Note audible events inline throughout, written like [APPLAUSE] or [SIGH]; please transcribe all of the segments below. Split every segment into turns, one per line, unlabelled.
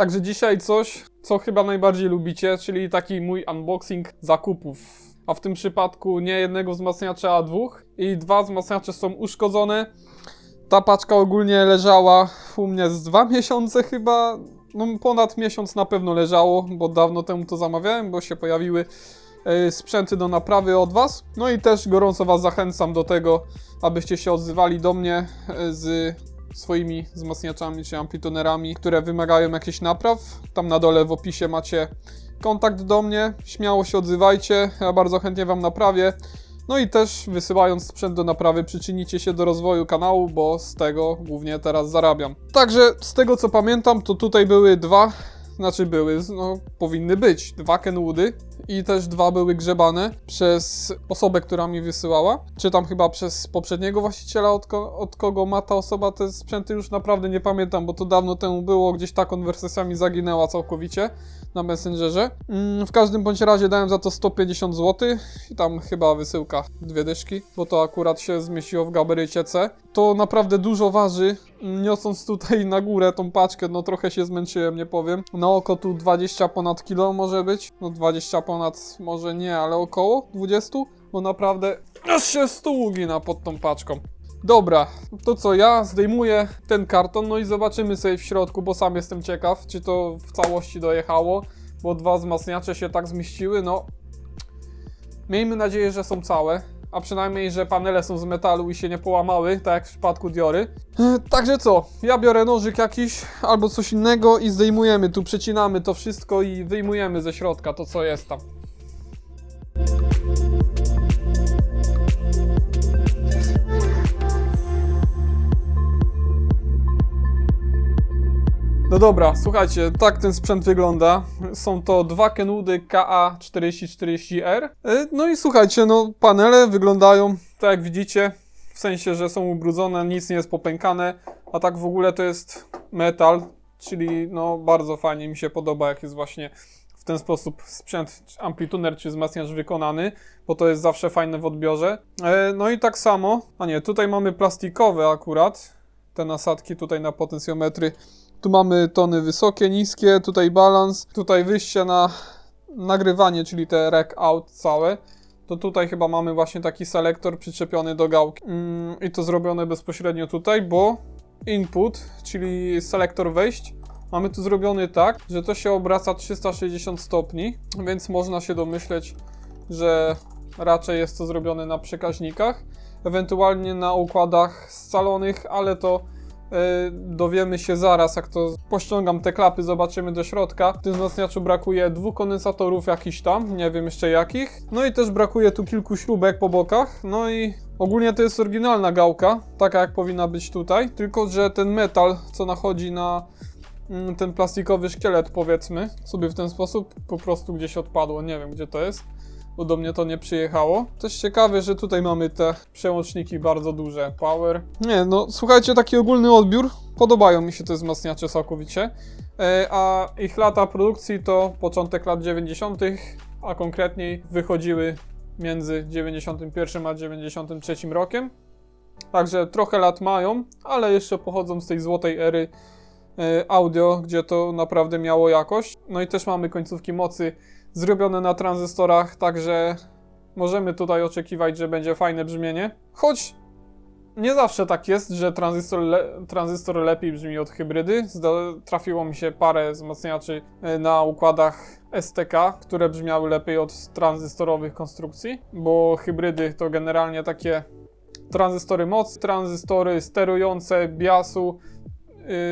Także dzisiaj coś, co chyba najbardziej lubicie, czyli taki mój unboxing zakupów. A w tym przypadku nie jednego wzmacniacza, a dwóch. I dwa wzmacniacze są uszkodzone. Ta paczka ogólnie leżała u mnie z dwa miesiące chyba. No ponad miesiąc na pewno leżało, bo dawno temu to zamawiałem, bo się pojawiły e, sprzęty do naprawy od Was. No i też gorąco Was zachęcam do tego, abyście się odzywali do mnie e, z swoimi wzmacniaczami czy amplitunerami, które wymagają jakichś napraw. Tam na dole w opisie macie kontakt do mnie. Śmiało się odzywajcie, ja bardzo chętnie Wam naprawię. No i też wysyłając sprzęt do naprawy przyczynicie się do rozwoju kanału, bo z tego głównie teraz zarabiam. Także z tego co pamiętam, to tutaj były dwa, znaczy były, no powinny być, dwa Kenwoody i też dwa były grzebane przez osobę, która mi wysyłała. Czy tam chyba przez poprzedniego właściciela, od, ko- od kogo ma ta osoba te sprzęty, już naprawdę nie pamiętam, bo to dawno temu było, gdzieś ta konwersacja mi zaginęła całkowicie na Messengerze. Mm, w każdym bądź razie dałem za to 150 zł i tam chyba wysyłka dwie dyszki, bo to akurat się zmieściło w gabarycie C. To naprawdę dużo waży. Mm, Niosąc tutaj na górę tą paczkę, no trochę się zmęczyłem, nie powiem. Na oko tu 20 ponad kilo może być. No 20 ponad może nie, ale około 20, bo naprawdę aż się stół ugina pod tą paczką. Dobra, to co, ja zdejmuję ten karton, no i zobaczymy sobie w środku, bo sam jestem ciekaw, czy to w całości dojechało, bo dwa wzmacniacze się tak zmieściły, no. Miejmy nadzieję, że są całe, a przynajmniej, że panele są z metalu i się nie połamały, tak jak w przypadku Diory. E, Także co, ja biorę nożyk jakiś albo coś innego i zdejmujemy, tu przecinamy to wszystko i wyjmujemy ze środka to, co jest tam. No dobra, słuchajcie, tak ten sprzęt wygląda. Są to dwa Kenwoody KA4040R. E, No i słuchajcie, no panele wyglądają tak jak widzicie, w sensie, że są ubrudzone, nic nie jest popękane, a tak w ogóle to jest metal, czyli no bardzo fajnie mi się podoba, jak jest właśnie w ten sposób sprzęt amplituner czy wzmacniacz wykonany, bo to jest zawsze fajne w odbiorze. E, No i tak samo, a nie, tutaj mamy plastikowe akurat, te nasadki tutaj na potencjometry. Tu mamy tony wysokie, niskie, tutaj balans, tutaj wyjście na nagrywanie, czyli te rec out całe. To tutaj chyba mamy właśnie taki selektor przyczepiony do gałki. Mm, I to zrobione bezpośrednio tutaj, bo input, czyli selektor wejść, mamy tu zrobiony tak, że to się obraca 360 stopni, więc można się domyśleć, że raczej jest to zrobione na przekaźnikach, ewentualnie na układach scalonych, ale to dowiemy się zaraz, jak to pościągam te klapy, zobaczymy do środka. W tym wzmacniaczu brakuje dwóch kondensatorów jakichś tam, nie wiem jeszcze jakich. No i też brakuje tu kilku śrubek po bokach. No i ogólnie to jest oryginalna gałka, taka jak powinna być tutaj, tylko że ten metal, co nachodzi na mm, ten plastikowy szkielet, powiedzmy, sobie w ten sposób po prostu gdzieś odpadło, nie wiem gdzie to jest bo do mnie to nie przyjechało. Też ciekawe, że tutaj mamy te przełączniki bardzo duże. Power. Nie, no słuchajcie, taki ogólny odbiór. Podobają mi się te wzmacniacze całkowicie. E, a ich lata produkcji to początek lat 90., a konkretniej wychodziły między 91 a 93 rokiem. Także trochę lat mają, ale jeszcze pochodzą z tej złotej ery e, audio, gdzie to naprawdę miało jakość. No i też mamy końcówki mocy zrobione na tranzystorach, także możemy tutaj oczekiwać, że będzie fajne brzmienie. Choć nie zawsze tak jest, że tranzystor, le tranzystor lepiej brzmi od hybrydy. Zda trafiło mi się parę wzmacniaczy e, na układach STK, które brzmiały lepiej od tranzystorowych konstrukcji, bo hybrydy to generalnie takie tranzystory mocy, tranzystory sterujące biasu,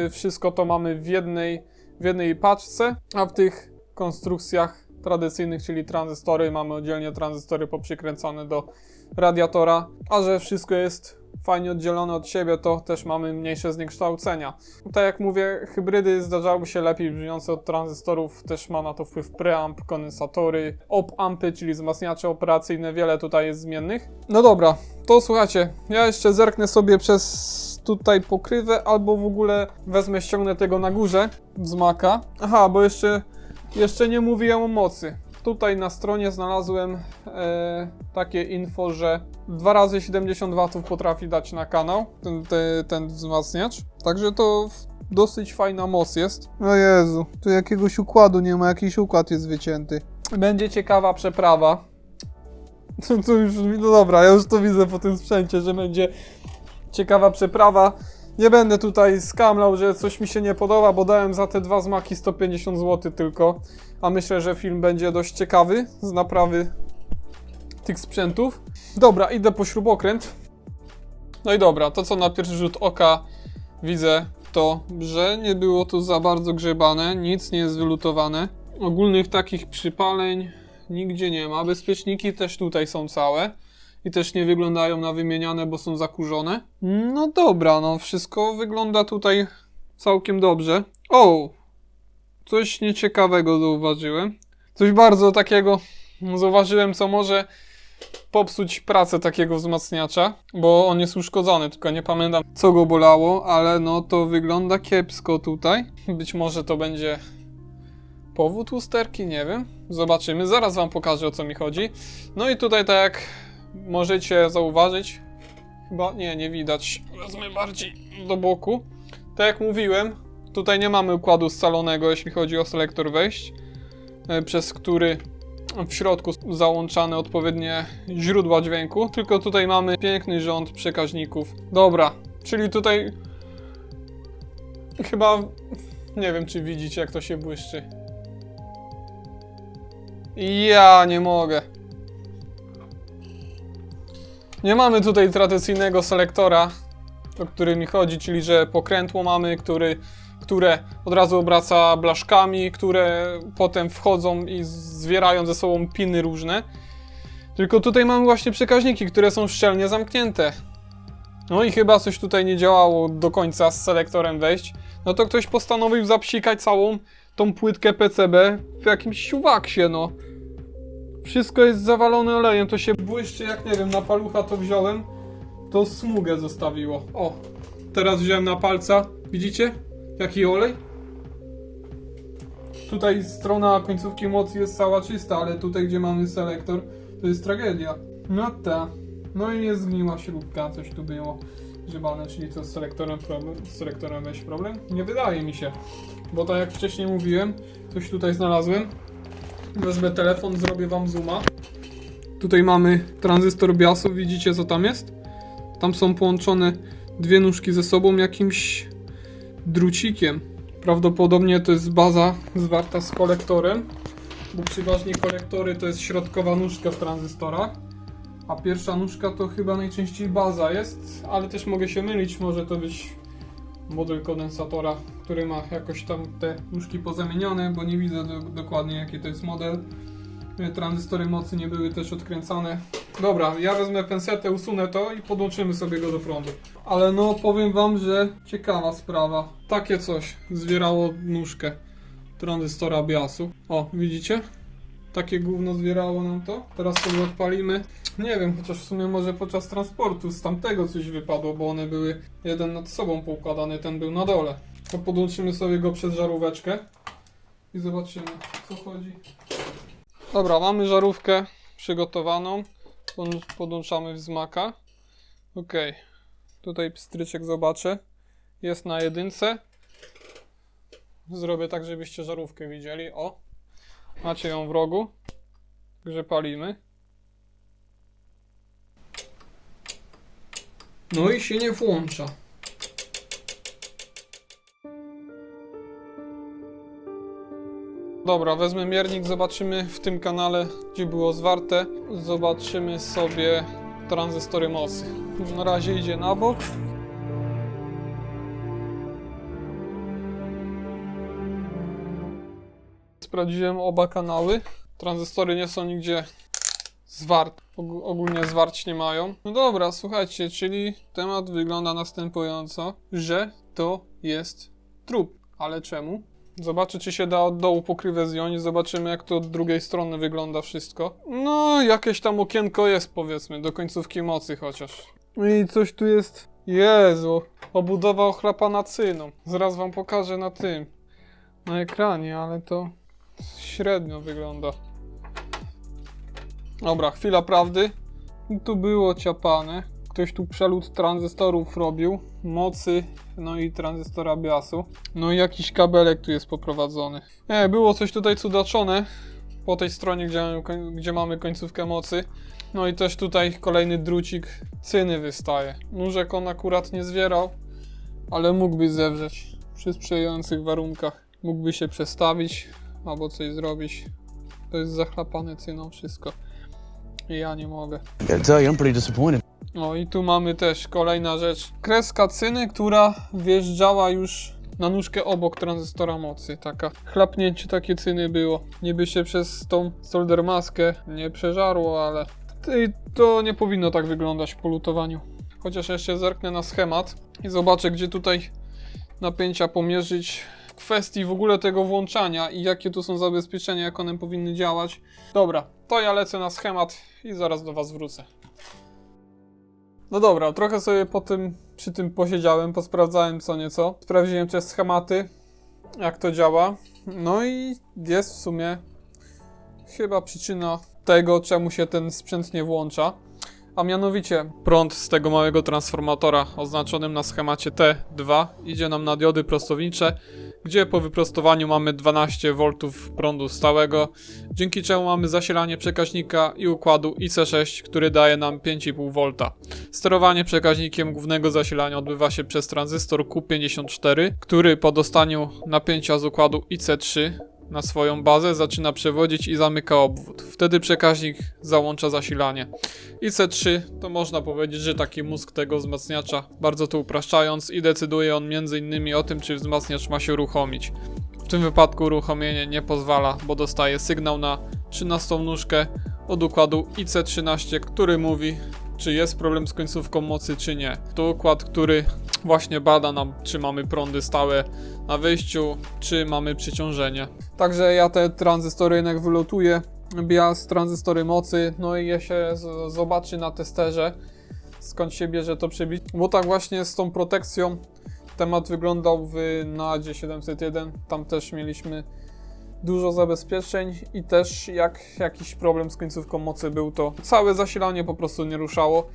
yy, wszystko to mamy w jednej, w jednej paczce, a w tych konstrukcjach tradycyjnych, czyli tranzystory, mamy oddzielnie tranzystory poprzykręcane do radiatora, a że wszystko jest fajnie oddzielone od siebie, to też mamy mniejsze zniekształcenia. Tak jak mówię, hybrydy zdarzały się lepiej brzmiące od tranzystorów, też ma na to wpływ preamp, kondensatory, op-ampy, czyli wzmacniacze operacyjne, wiele tutaj jest zmiennych. No dobra, to słuchajcie, ja jeszcze zerknę sobie przez tutaj pokrywę, albo w ogóle wezmę, ściągnę tego na górze z. Aha, bo jeszcze, jeszcze nie mówiłem o mocy. Tutaj na stronie znalazłem e, takie info, że 2 razy 70 W potrafi dać na kanał ten, te, ten wzmacniacz. Także to dosyć fajna moc jest. O Jezu, tu jakiegoś układu nie ma, jakiś układ jest wycięty. Będzie ciekawa przeprawa. [LAUGHS] To, to już, no dobra, ja już to widzę po tym sprzęcie, że będzie ciekawa przeprawa. Nie będę tutaj skamlał, że coś mi się nie podoba, bo dałem za te dwa zmaki 150 zł tylko. A myślę, że film będzie dość ciekawy z naprawy tych sprzętów. Dobra, idę po śrubokręt. No i dobra, to co na pierwszy rzut oka widzę, to że nie było tu za bardzo grzebane, nic nie jest wylutowane. Ogólnych takich przypaleń nigdzie nie ma. Bezpieczniki też tutaj są całe i też nie wyglądają na wymieniane, bo są zakurzone. No dobra, no wszystko wygląda tutaj całkiem dobrze. O! Coś nieciekawego zauważyłem. Coś bardzo takiego zauważyłem, co może popsuć pracę takiego wzmacniacza, bo on jest uszkodzony, tylko nie pamiętam co go bolało, ale no to wygląda kiepsko tutaj. Być może to będzie powód usterki, nie wiem. Zobaczymy, zaraz wam pokażę o co mi chodzi. No i tutaj tak jak możecie zauważyć, chyba nie, nie widać, wezmę bardziej do boku. Tak jak mówiłem, tutaj nie mamy układu scalonego, jeśli chodzi o selektor wejść, e, przez który w środku załączane odpowiednie źródła dźwięku, tylko tutaj mamy piękny rząd przekaźników. Dobra, czyli tutaj chyba nie wiem czy widzicie jak to się błyszczy. Ja nie mogę. Nie mamy tutaj tradycyjnego selektora, o który mi chodzi, czyli że pokrętło mamy, który, które od razu obraca blaszkami, które potem wchodzą i zwierają ze sobą piny różne. Tylko tutaj mamy właśnie przekaźniki, które są szczelnie zamknięte. No i chyba coś tutaj nie działało do końca z selektorem wejść. No to ktoś postanowił zapsikać całą tą płytkę PCB w jakimś siuwaksie, no. Wszystko jest zawalone olejem, to się błyszczy jak nie wiem, na palucha to wziąłem, to smugę zostawiło. O, teraz wziąłem na palca, widzicie? Jaki olej? Tutaj strona końcówki mocy jest cała czysta, ale tutaj gdzie mamy selektor, to jest tragedia. No ta. No i jest zgniła śrubka, coś tu było grzebane, czyli co z selektorem problem? Z selektorem weź problem? Nie wydaje mi się, bo tak jak wcześniej mówiłem, coś tutaj znalazłem. Wezmę telefon, zrobię wam zooma. Tutaj mamy tranzystor biasu, widzicie co tam jest? Tam są połączone dwie nóżki ze sobą jakimś drucikiem. Prawdopodobnie to jest baza zwarta z kolektorem, bo przeważnie kolektory to jest środkowa nóżka w tranzystorach, a pierwsza nóżka to chyba najczęściej baza jest, ale też mogę się mylić, może to być model kondensatora, który ma jakoś tam te nóżki pozamieniane, bo nie widzę do, dokładnie jaki to jest model. E, Tranzystory mocy nie były też odkręcane. Dobra, ja wezmę pensetę, usunę to i podłączymy sobie go do prądu. Ale no, powiem wam, że ciekawa sprawa. Takie coś zwierało nóżkę tranzystora biasu. O, widzicie? Takie gówno zwierało nam to. Teraz sobie odpalimy. Nie wiem, chociaż w sumie może podczas transportu z tamtego coś wypadło, bo one były jeden nad sobą poukładane, ten był na dole. To podłączymy sobie go przez żaróweczkę i zobaczymy, co chodzi. Dobra, mamy żarówkę przygotowaną. Podł- Podłączamy wzmaka. Ok. Tutaj pstryczek zobaczę. Jest na jedynce. Zrobię tak, żebyście żarówkę widzieli. O. Macie ją w rogu. Także palimy. No i się nie włącza. Dobra, wezmę miernik, zobaczymy w tym kanale, gdzie było zwarte. Zobaczymy sobie tranzystory mocy. Na razie idzie na bok. Sprawdziłem oba kanały. Tranzystory nie są nigdzie zwarte. Og- ogólnie zwarć nie mają. No dobra, słuchajcie, czyli temat wygląda następująco, że to jest trup. Ale czemu? Zobaczę, czy się da od dołu pokrywę zdjąć. Zobaczymy, jak to od drugiej strony wygląda wszystko. No, jakieś tam okienko jest, powiedzmy, do końcówki mocy chociaż. I coś tu jest. Jezu, obudowa ochlapana cyną. Zaraz wam pokażę na tym. Na ekranie, ale to średnio wygląda. Dobra, chwila prawdy. Tu było ciapane. ktoś tu przelód tranzystorów robił, mocy, no i tranzystora biasu. No i jakiś kabelek tu jest poprowadzony. Nie, było coś tutaj cudaczone po tej stronie, gdzie, gdzie mamy końcówkę mocy. No i też tutaj kolejny drucik cyny wystaje. Nóżek on akurat nie zwierał, ale mógłby zewrzeć przy sprzyjających warunkach. Mógłby się przestawić albo coś zrobić. To jest zachlapane cyną wszystko. I ja nie mogę.
Gotta tell you, I'm pretty disappointed.
No i tu mamy też kolejna rzecz. Kreska cyny, która wjeżdżała już na nóżkę obok tranzystora mocy. Taka chlapnięcie takie cyny było. Niby się przez tą solder maskę nie przeżarło, ale to nie powinno tak wyglądać po lutowaniu. Chociaż jeszcze zerknę na schemat i zobaczę, gdzie tutaj napięcia pomierzyć w kwestii w ogóle tego włączania i jakie tu są zabezpieczenia, jak one powinny działać. Dobra, to ja lecę na schemat i zaraz do Was wrócę. No dobra, trochę sobie po tym, przy tym posiedziałem, posprawdzałem co nieco. Sprawdziłem też schematy, jak to działa. No i jest w sumie chyba przyczyna tego, czemu się ten sprzęt nie włącza. A mianowicie prąd z tego małego transformatora oznaczonym na schemacie T2 idzie nam na diody prostownicze, gdzie po wyprostowaniu mamy 12 V prądu stałego, dzięki czemu mamy zasilanie przekaźnika i układu IC6, który daje nam 5,5 V. Sterowanie przekaźnikiem głównego zasilania odbywa się przez tranzystor Q54, który po dostaniu napięcia z układu IC3 na swoją bazę zaczyna przewodzić i zamyka obwód. Wtedy przekaźnik załącza zasilanie. IC3 to można powiedzieć, że taki mózg tego wzmacniacza, bardzo to upraszczając i decyduje on m.in. o tym, czy wzmacniacz ma się uruchomić. W tym wypadku uruchomienie nie pozwala, bo dostaje sygnał na 13 nóżkę od układu IC13, który mówi, czy jest problem z końcówką mocy, czy nie. To układ, który właśnie bada nam, czy mamy prądy stałe na wyjściu, czy mamy przyciążenie. Także ja te tranzystory jednak wylotuję, bias, tranzystory mocy, no i je się zobaczy na testerze, skąd się bierze to przebicie. Bo tak właśnie z tą protekcją temat wyglądał w NADzie 701, tam też mieliśmy dużo zabezpieczeń i też jak jakiś problem z końcówką mocy był, to całe zasilanie po prostu nie ruszało.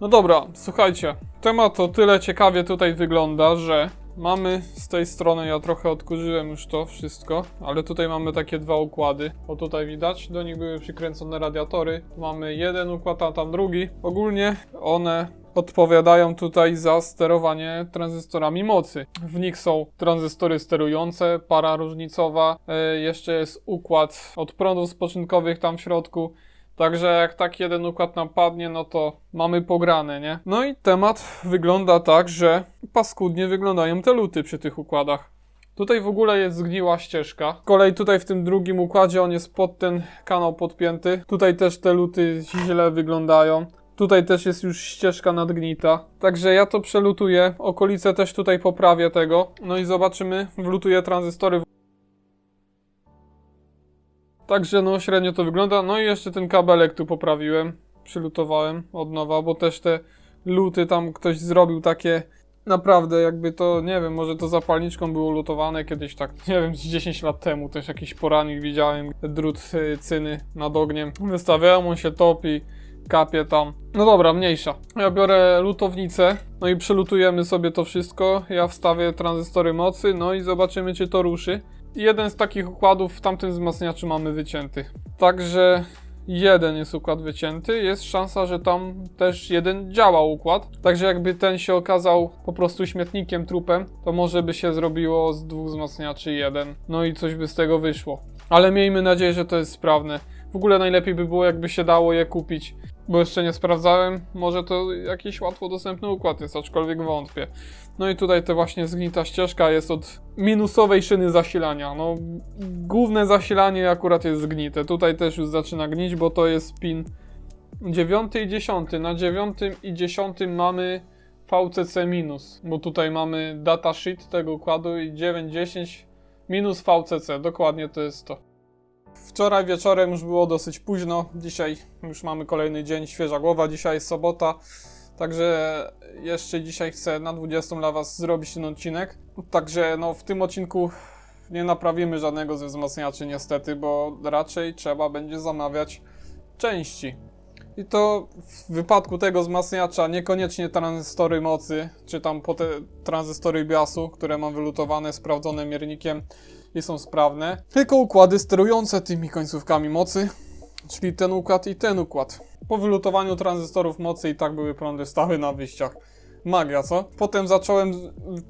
No dobra, słuchajcie, temat o tyle ciekawie tutaj wygląda, że mamy z tej strony, ja trochę odkurzyłem już to wszystko, ale tutaj mamy takie dwa układy, o tutaj widać, do nich były przykręcone radiatory, mamy jeden układ, a tam drugi. Ogólnie one odpowiadają tutaj za sterowanie tranzystorami mocy. W nich są tranzystory sterujące, para różnicowa, e, jeszcze jest układ od prądów spoczynkowych tam w środku. Także jak tak jeden układ nam padnie, no to mamy pograne, nie? No i temat wygląda tak, że paskudnie wyglądają te luty przy tych układach. Tutaj w ogóle jest zgniła ścieżka. Z kolei tutaj w tym drugim układzie on jest pod ten kanał podpięty. Tutaj też te luty źle wyglądają. Tutaj też jest już ścieżka nadgnita. Także ja to przelutuję. Okolice też tutaj poprawię tego. No i zobaczymy. Wlutuję tranzystory. Także no średnio to wygląda. No i jeszcze ten kabelek tu poprawiłem. Przylutowałem od nowa, bo też te luty tam ktoś zrobił takie naprawdę jakby to, nie wiem, może to zapalniczką było lutowane kiedyś tak, [LAUGHS] nie wiem, z 10 lat temu też jakiś poranik widziałem, drut y, cyny nad ogniem. Wystawiałem, on się topi, kapie tam. No dobra, mniejsza. Ja biorę lutownicę, no i przelutujemy sobie to wszystko. Ja wstawię tranzystory mocy, no i zobaczymy, czy to ruszy. Jeden z takich układów w tamtym wzmacniaczu mamy wycięty. Także jeden jest układ wycięty, jest szansa, że tam też jeden działa układ. Także jakby ten się okazał po prostu śmietnikiem, trupem, to może by się zrobiło z dwóch wzmacniaczy jeden. No i coś by z tego wyszło. Ale miejmy nadzieję, że to jest sprawne. W ogóle najlepiej by było, jakby się dało je kupić, bo jeszcze nie sprawdzałem. Może to jakiś łatwo dostępny układ jest, aczkolwiek wątpię. No i tutaj to właśnie zgnita ścieżka jest od minusowej szyny zasilania. No, główne zasilanie akurat jest zgnite. Tutaj też już zaczyna gnić, bo to jest pin 9 i 10. Na 9 i 10 mamy VCC minus, bo tutaj mamy datasheet tego układu i 9, 10 minus VCC. Dokładnie to jest to. Wczoraj wieczorem już było dosyć późno. Dzisiaj już mamy kolejny dzień, świeża głowa. Dzisiaj jest sobota. Także jeszcze dzisiaj chcę na 20 dla Was zrobić ten odcinek. Także no, w tym odcinku nie naprawimy żadnego ze wzmacniaczy niestety, bo raczej trzeba będzie zamawiać części. I to w wypadku tego wzmacniacza niekoniecznie tranzystory mocy, czy tam tranzystory biasu, które mam wylutowane, sprawdzone miernikiem i są sprawne, tylko układy sterujące tymi końcówkami mocy, czyli ten układ i ten układ. Po wylutowaniu tranzystorów mocy i tak były prądy stały na wyjściach. Magia, co? Potem zacząłem,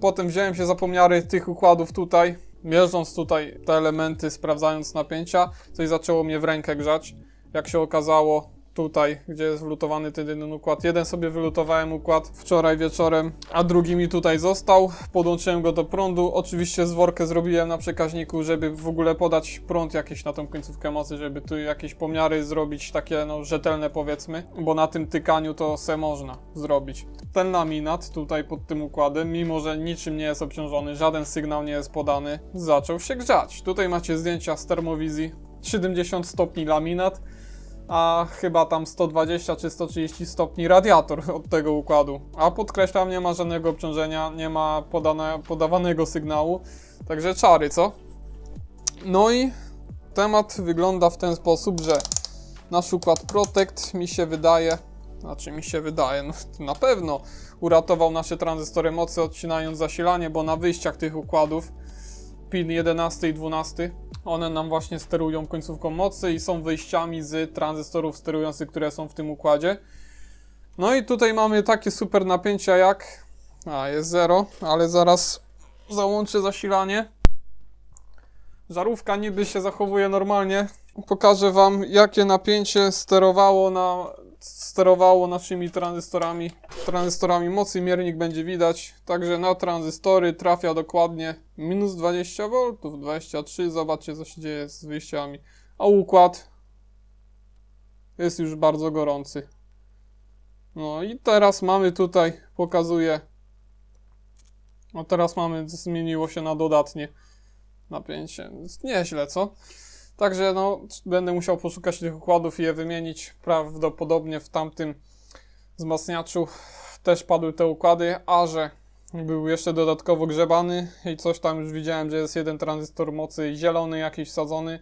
potem wziąłem się za pomiary tych układów tutaj, mierząc tutaj te elementy, sprawdzając napięcia, coś zaczęło mnie w rękę grzać. Jak się okazało, tutaj, gdzie jest wlutowany ten jeden układ. Jeden sobie wylutowałem układ wczoraj wieczorem, a drugi mi tutaj został. Podłączyłem go do prądu. Oczywiście zworkę zrobiłem na przekaźniku, żeby w ogóle podać prąd jakiś na tą końcówkę mocy, żeby tu jakieś pomiary zrobić, takie no rzetelne powiedzmy, bo na tym tykaniu to se można zrobić. Ten laminat tutaj pod tym układem, mimo że niczym nie jest obciążony, żaden sygnał nie jest podany, zaczął się grzać. Tutaj macie zdjęcia z termowizji. 70 stopni laminat, a chyba tam 120 czy 130 stopni radiator od tego układu. A podkreślam, nie ma żadnego obciążenia, nie ma podane, podawanego sygnału, także czary, co? No i temat wygląda w ten sposób, że nasz układ Protect mi się wydaje, znaczy mi się wydaje, no [LAUGHS] na pewno uratował nasze tranzystory mocy odcinając zasilanie, bo na wyjściach tych układów pin 11 i 12 one nam właśnie sterują końcówką mocy i są wyjściami z tranzystorów sterujących, które są w tym układzie. No i tutaj mamy takie super napięcia jak... A, jest 0, ale zaraz załączę zasilanie. Żarówka niby się zachowuje normalnie. Pokażę Wam, jakie napięcie sterowało, na, sterowało naszymi tranzystorami. Tranzystorami mocy miernik będzie widać. Także na tranzystory trafia dokładnie minus 20 V, 23. Zobaczcie, co się dzieje z wyjściami. A układ jest już bardzo gorący. No i teraz mamy tutaj, pokazuję. No teraz mamy, zmieniło się na dodatnie napięcie. Nieźle, co? Także no, będę musiał poszukać tych układów i je wymienić. Prawdopodobnie w tamtym wzmacniaczu też padły te układy, a że był jeszcze dodatkowo grzebany i coś tam już widziałem, że jest jeden tranzystor mocy zielony jakiś wsadzony.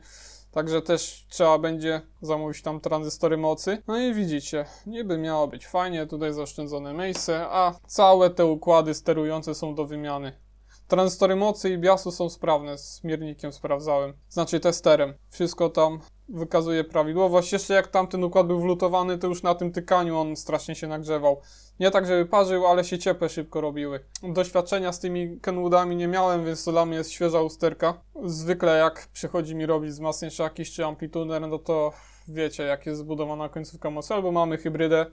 Także też trzeba będzie zamówić tam tranzystory mocy. No i widzicie, niby miało być fajnie, tutaj zaoszczędzone miejsce, a całe te układy sterujące są do wymiany. Tranzystory mocy i biasu są sprawne, z miernikiem sprawdzałem, znaczy testerem. Wszystko tam wykazuje prawidłowość. Jeszcze jak tamten układ był wlutowany, to już na tym tykaniu on strasznie się nagrzewał. Nie tak, żeby parzył, ale się ciepłe szybko robiły. Doświadczenia z tymi Kenwoodami nie miałem, więc to dla mnie jest świeża usterka. Zwykle jak przychodzi mi robić wzmacniacz jakiś czy amplituner, no to wiecie jak jest zbudowana końcówka mocy, albo mamy hybrydę,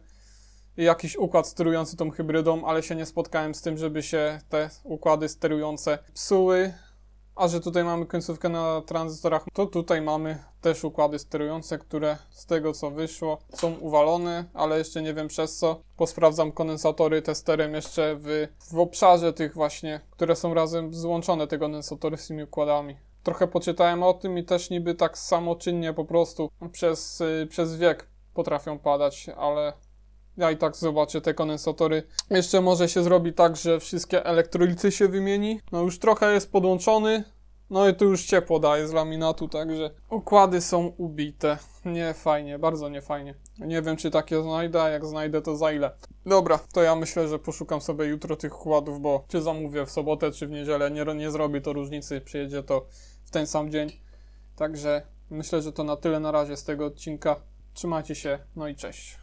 jakiś układ sterujący tą hybrydą, ale się nie spotkałem z tym, żeby się te układy sterujące psuły. A że tutaj mamy końcówkę na tranzystorach, to tutaj mamy też układy sterujące, które z tego co wyszło są uwalone, ale jeszcze nie wiem przez co. Posprawdzam kondensatory testerem jeszcze w, w obszarze tych właśnie, które są razem złączone te kondensatory z tymi układami. Trochę poczytałem o tym i też niby tak samoczynnie po prostu przez, y, przez wiek potrafią padać, ale ja i tak zobaczę te kondensatory. Jeszcze może się zrobi tak, że wszystkie elektrolity się wymieni. No już trochę jest podłączony. No i tu już ciepło daje z laminatu, także układy są ubite. Nie fajnie, bardzo nie fajnie. Nie wiem, czy takie znajdę, jak znajdę, to za ile. Dobra, to ja myślę, że poszukam sobie jutro tych układów, bo czy zamówię w sobotę, czy w niedzielę, nie, nie zrobi to różnicy, przyjedzie to w ten sam dzień. Także myślę, że to na tyle na razie z tego odcinka. Trzymajcie się, no i cześć.